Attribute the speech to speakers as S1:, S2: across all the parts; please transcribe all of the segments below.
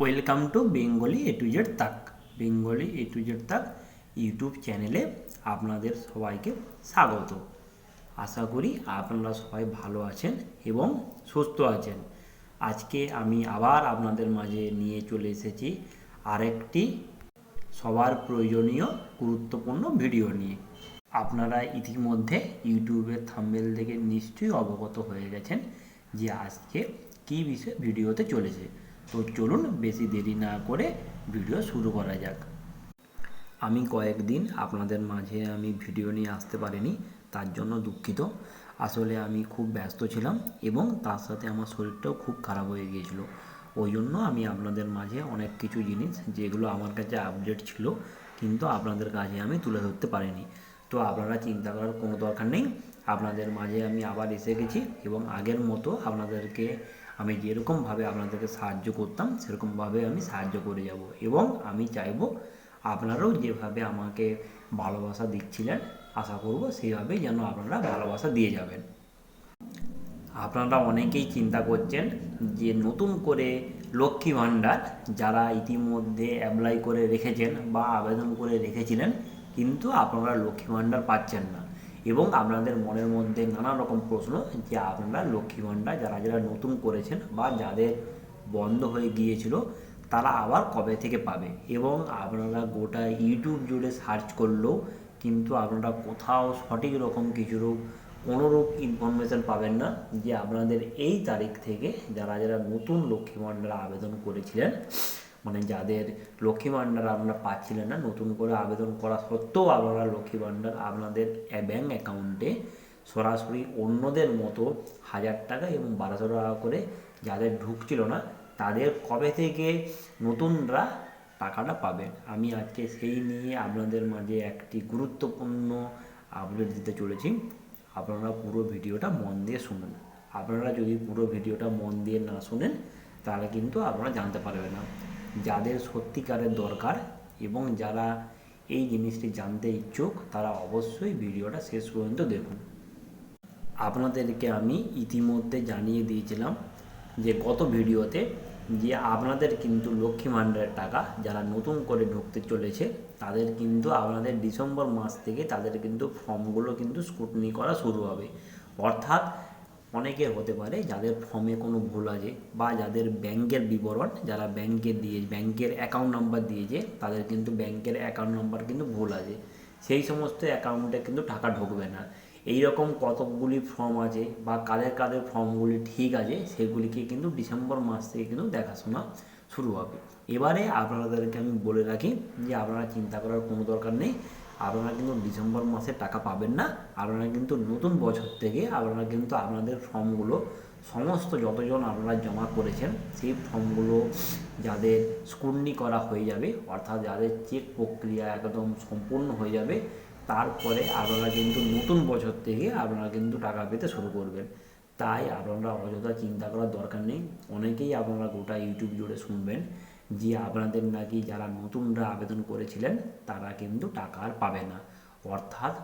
S1: Welcome to Bengali A to Z তাক Bengali A to Z তাক YouTube চ্যানেলে আপনাদের সবাইকে স্বাগত। আশা করি আপনারা সবাই ভালো আছেন এবং সুস্থ আছেন। আজকে আমি আবার আপনাদের মাঝে নিয়ে চলে এসেছি আরেকটি সবার প্রয়োজনীয় গুরুত্বপূর্ণ ভিডিও নিয়ে। আপনারা ইতিমধ্যে ইউটিউবের থাম্বেল থেকে নিশ্চয়ই অবগত হয়ে গেছেন যে আজকে কী বিষয়ে ভিডিওতে চলেছে। তো চলুন বেশি দেরি না করে ভিডিও শুরু করা যাক। আমি কয়েকদিন আপনাদের মাঝে আমি ভিডিও নিয়ে আসতে পারিনি, তার জন্য দুঃখিত। আসলে আমি খুব ব্যস্ত ছিলাম এবং তার সাথে আমার শরীরটাও খুব খারাপ হয়ে গিয়েছিল। ওই জন্য আমি আপনাদের মাঝে অনেক কিছু জিনিস যেগুলো আমার কাছে আপডেট ছিল, কিন্তু আপনাদের কাছে আমি তুলে ধরতে পারিনি। তো আপনারা চিন্তা করার কোনো দরকার নেই আপনাদের মাঝে আমি আবার এসে গেছি এবং আগের মতো আপনাদেরকে আমি যেরকমভাবে আপনাদেরকে সাহায্য করতাম, সেরকমভাবে আমি সাহায্য করে যাব এবং আমি চাইব আপনারাও যেভাবে আমাকে ভালোবাসা দিচ্ছিলেন, আশা করব সেইভাবেই যেন আপনারা ভালোবাসা দিয়ে যাবেন। আপনারা অনেকেই চিন্তা করছেন যে নতুন করে লক্ষ্মী ভাণ্ডার যারা ইতিমধ্যে অ্যাপ্লাই করে রেখেছেন বা আবেদন করে রেখেছিলেন, কিন্তু আপনারা লক্ষ্মী ভাণ্ডার পাচ্ছেন না। এবং আপনাদের মনের মধ্যে নানা রকম প্রশ্ন যে আপনারা লক্ষ্মী ভাণ্ডার যারা যারা নতুন করেছেন বা যাদের বন্ধ হয়ে গিয়েছিল, তারা আবার কবে থেকে পাবে? এবং আপনারা গোটা ইউটিউব জুড়ে সার্চ করলেও কিন্তু আপনারা কোথাও সঠিক রকম কিছুরূপ কোনোরূপ ইনফরমেশান পাবেন না যে আপনাদের এই তারিখ থেকে যারা যারা নতুন লক্ষ্মী ভাণ্ডার আবেদন করেছিলেন মানে যাদের লক্ষ্মী ভাণ্ডার আপনারা পাচ্ছিলেন না, নতুন করে আবেদন করা সত্ত্বেও আপনারা লক্ষ্মী ভাণ্ডার আপনাদের ব্যাঙ্ক অ্যাকাউন্টে সরাসরি অন্যদের মতো হাজার টাকা এবং বারোশো টাকা করে যাদের ঢুকছিল না, তাদের কবে থেকে নতুনরা টাকাটা পাবেন? আমি আজকে সেই নিয়ে আপনাদের মাঝে একটি গুরুত্বপূর্ণ আপডেট দিতে চলেছি। আপনারা পুরো ভিডিওটা মন দিয়ে শুনুন। আপনারা যদি পুরো ভিডিওটা মন দিয়ে না শুনেন, তাহলে কিন্তু আপনারা জানতে পারবেন না। যাদের সত্যিকারের দরকার এবং যারা এই জিনিসটি জানতে ইচ্ছুক, তারা অবশ্যই ভিডিওটা শেষ পর্যন্ত দেখুন। আপনাদেরকে আমি ইতিমধ্যে জানিয়ে দিয়েছিলাম যে গত ভিডিওতে যে আপনাদের কিন্তু লক্ষ্মী ভাণ্ডারের টাকা যারা নতুন করে ঢুকতে চলেছে, তাদের কিন্তু আপনাদের ডিসেম্বর মাস থেকে তাদের কিন্তু ফর্মগুলো কিন্তু স্কুটনি করা শুরু হবে। অর্থাৎ অনেকের হতে পারে যাদের ফর্মে কোনো ভুল আছে বা যাদের ব্যাংকের বিবরণ, যারা ব্যাংকে দিয়ে ব্যাংকের অ্যাকাউন্ট নাম্বার দিয়েছে, তাদের কিন্তু ব্যাংকের অ্যাকাউন্ট নাম্বার কিন্তু ভুল আছে। সেই সমস্ত অ্যাকাউন্টে কিন্তু টাকা ঢুকবে না। এই রকম কতকগুলি ফর্ম আছে বা কাদের কাদের ফর্মগুলি ঠিক আছে, সেগুলিকে কিন্তু ডিসেম্বর মাস থেকে কিন্তু দেখাশোনা শুরু হবে। এবারে আপনাদেরকে আমি বলে রাখি যে আপনারা চিন্তা করার কোনো দরকার নেই। আপনারা কিন্তু ডিসেম্বর মাসে টাকা পাবেন না। আপনারা কিন্তু নতুন বছর থেকে আপনারা কিন্তু আপনাদের ফর্মগুলো সমস্ত যতজন আপনারা জমা করেছেন, সেই ফর্মগুলো যাদের স্কুটনি করা হয়ে যাবে, অর্থাৎ যাদের চেক প্রক্রিয়া একদম সম্পূর্ণ হয়ে যাবে, তারপরে আপনারা কিন্তু নতুন বছর থেকে আপনারা কিন্তু টাকা পেতে শুরু করবেন। তাই আপনারা অযথা চিন্তা করার দরকার নেই। অনেকেই আপনারা গোটা ইউটিউব জুড়ে শুনবেন। যে আপনাদের নাকি যারা নতুনরা আবেদন করেছিলেন, তারা কিন্তু টাকা আর পাবে না। অর্থাৎ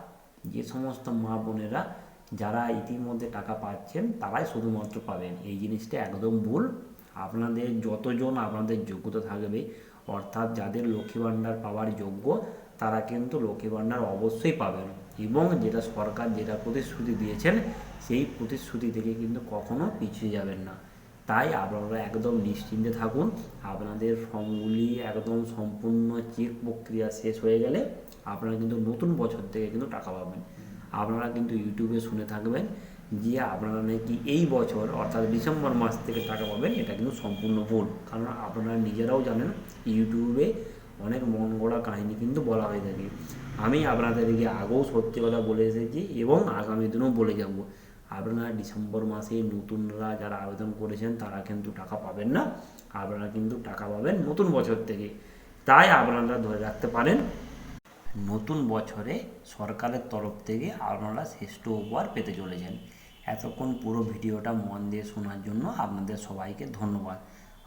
S1: যে সমস্ত মা বোনেরা যারা ইতিমধ্যে টাকা পাচ্ছেন, তারাই শুধুমাত্র পাবেন। এই জিনিসটা একদম ভুল। আপনাদের যতজন আপনাদের যোগ্যতা থাকবে, অর্থাৎ যাদের লক্ষ্মী ভাণ্ডার পাওয়ার যোগ্য, তারা কিন্তু লক্ষ্মী ভাণ্ডার অবশ্যই পাবেন। এবং যেটা সরকার যেটা প্রতিশ্রুতি দিয়েছেন, সেই প্রতিশ্রুতি থেকে কিন্তু কখনো পিছিয়ে যাবেন না। তাই আপনারা একদম নিশ্চিন্তে থাকুন। আপনাদের ফর্মগুলি একদম সম্পূর্ণ চেক প্রক্রিয়া শেষ হয়ে গেলে আপনারা কিন্তু নতুন বছর থেকে কিন্তু টাকা পাবেন। আপনারা কিন্তু ইউটিউবে শুনে থাকবেন যে আপনারা নাকি এই বছর অর্থাৎ ডিসেম্বর মাস থেকে টাকা পাবেন, এটা কিন্তু সম্পূর্ণ ভুল। কারণ আপনারা নিজেরাও জানেন, ইউটিউবে অনেক মন গড়া কাহিনী কিন্তু বলা হয়ে থাকে। আমি আপনাদেরকে আগেও সত্যি কথা বলে এসেছি এবং আগামী দিনেও বলে যাব। আপনারা ডিসেম্বর মাসে নতুনরা যারা আবেদন করেছেন, তারা কিন্তু টাকা পাবেন না। আপনারা কিন্তু টাকা পাবেন নতুন বছর থেকে। তাই আপনারা ধরে রাখতে পারেন, নতুন বছরে সরকারের তরফ থেকে আপনারা শ্রেষ্ঠ উপহার পেতে চলেছেন। এতক্ষণ পুরো ভিডিওটা মন দিয়ে শোনার জন্য আপনাদের সবাইকে ধন্যবাদ।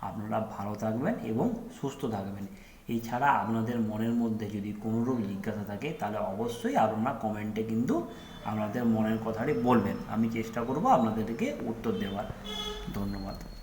S1: আপনারা ভালো থাকবেন এবং সুস্থ থাকবেন। এছাড়া আপনাদের মনের মধ্যে যদি কোনোরূপ জিজ্ঞাসা থাকে, তাহলে অবশ্যই আপনারা কমেন্টে কিন্তু আপনাদের মনের কথাটি বলবেন। আমি চেষ্টা করব আপনাদেরকে উত্তর দেওয়ার। ধন্যবাদ।